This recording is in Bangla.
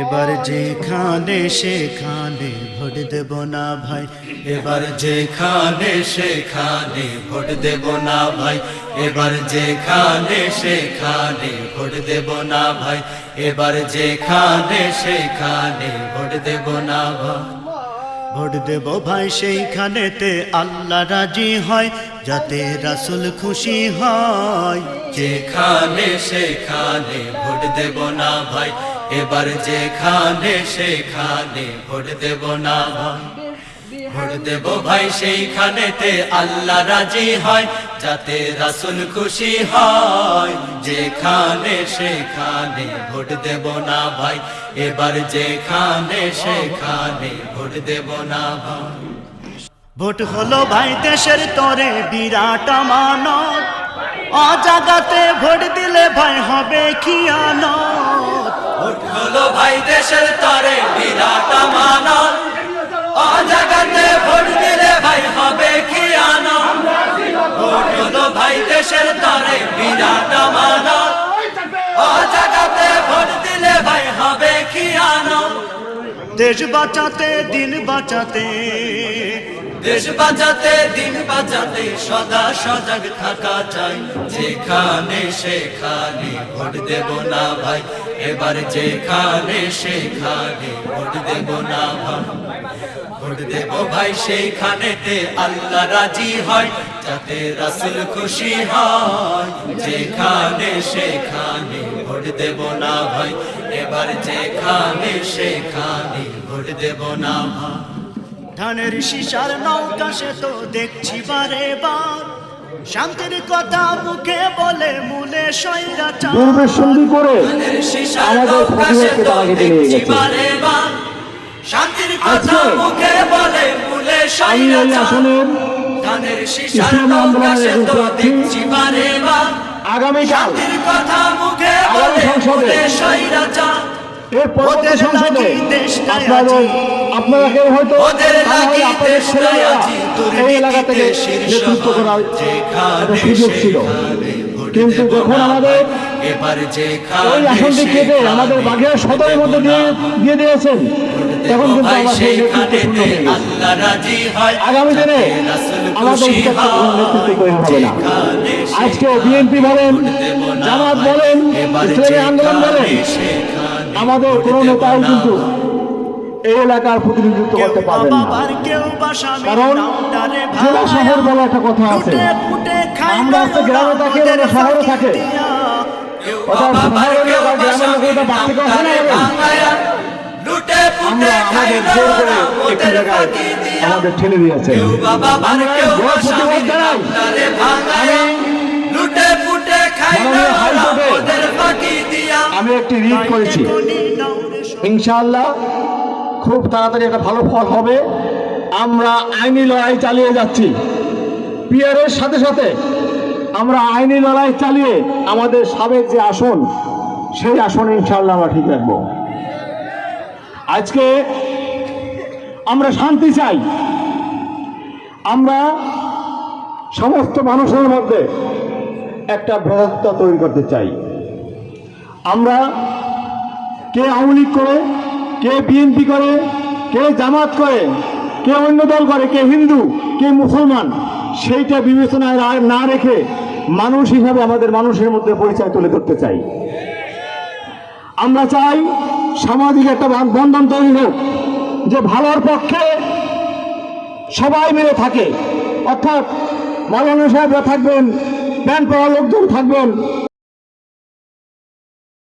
এবার যেখানে সেখানে ভোট দেব না ভাই। এবার যেখানে সেখানে ভোট দেব না ভাই। এবার যেখানে সেখানে ভোট দেব না ভাই। এবার যেখানে সেখানে ভোট দেব না ভাই। ভোট দেব ভাই সেইখানেতে আল্লাহ রাজি হয়, যাতে রাসুল খুশি হয়। যেখানে সেখানে ভোট দেব না ভাই এবার যেখানে সেখানে ভোট দেব না। ভাই ভোট দেব ভাই, সেইখানেতে আল্লাহ রাজি হয়। যাতে রাসুল খুশি হয়, যেখানে সেখানে ভোট দেব না ভাই। এবার যেখানে সেখানে ভোট দেব না ভাই। ভোট হলো ভাই, দেশের তরে বিরাট আমানত। অজাগাতে ভোট দিলে ভাই হবে কি ভোট ভাই দেশের তরে, বিরাট আমানত অজাগাতে ভোট দিলে ভাই হবে কি ভোট হলো ভাই দেশের তরে, বিরাট আমানত অজাগাতে ভোট দিলে ভাই হবে কি আনত দেশ বাঁচাতে, দিন বাঁচাতে দেশ বাঁচাতে, দিন বাঁচাতে সদা সজাগ থাকা চাই। যেখানে সেখানে ভোট দেব না ভাই, এবার যেখানে সেখানে ভোট দেব না ভাই। ভোট দেব ভাই সেইখানেতে আল্লাহ রাজি হয়, যাতে রাসুল খুশি হয়। যেখানে সেখানে ভোট দেব না ভাই, এবার যেখানে সেখানে ভোট দেব না ভাই। ধানের শিশার নৌকা সে তো দেখছি বারে বার। শান্তির কথা মুখে বলে মূলে সৈরা দুর্বেশ সন্ধি করে আমাদের তারা কেটে নিয়ে গেছে। শান্তির কথা মুখে বলে মূলে এই আসনের ধানের শিশার নৌকা সে তো দেখছি বারে বার। আগামীকাল শান্তির কথা মুখে বলে মূলে সৈরা এর পরবর্তী সংসদে। আপনারা কেউ হয়তো ওদের তা না হয় লাগি আপনাদের দেশটায় এই এলাকা থেকে নেতৃত্ব করার সুযোগ ছিল। কিন্তু যখন আমাদের ওই আসনটি কেটে আমাদের বাঘের সদরের মধ্যে দিয়ে দিয়ে দিয়েছেন তখন কিন্তু সেই নেতৃত্ব আগামী দিনে আমাদের। নেতৃত্ব হবে না। আজকে বিএনপি বলেন জামাত বলেন ইসলামী আন্দোলন বলেন আমাদের কোনো দেব নেতাই না কিন্তু এই এলাকার প্রতিনিধিত্ব করতে পারবেন না। কারণ জেলা শহর বলে একটা কথা আছে। আমরা একটা গ্রামে থাকি, ওরা শহরে থাকে। আমরা আমাদের জোর করে ওরা একটি জায়গায় আমাদের ঠেলে দিয়েছেন। কেউ আমি একটি রিট করেছি। ইনশাআল্লাহ খুব তাড়াতাড়ি একটা ভালো ফল হবে। আমরা আইনি লড়াই চালিয়ে যাচ্ছি। পিয়ারের সাথে সাথে আমরা আইনি লড়াই চালিয়ে আমাদের সাবেক যে আসন, সেই আসন ইনশাআল্লাহ আমরা ঠিক রাখব। আজকে আমরা শান্তি চাই। আমরা সমস্ত মানুষের মধ্যে একটা ভ্রাতৃত্ব তৈরি করতে চাই। আমরা কে আওয়ামী লীগ করে, কে বিএনপি করে, কে জামাত করে, কে অন্য দল করে, কে হিন্দু, কে মুসলমান, সেইটা বিবেচনায় না রেখে মানুষ হিসাবে আমাদের মানুষের মধ্যে পরিচয় তুলে ধরতে চাই। আমরা চাই সামাজিক একটা বান- বন্ধন তৈরি হোক, যে ভালোর পক্ষে সবাই মিলে থাকে। অর্থাৎ মৌলানা সাহেবরা থাকবেন প্যান্ট পাওয়া লোকজন থাকবেন।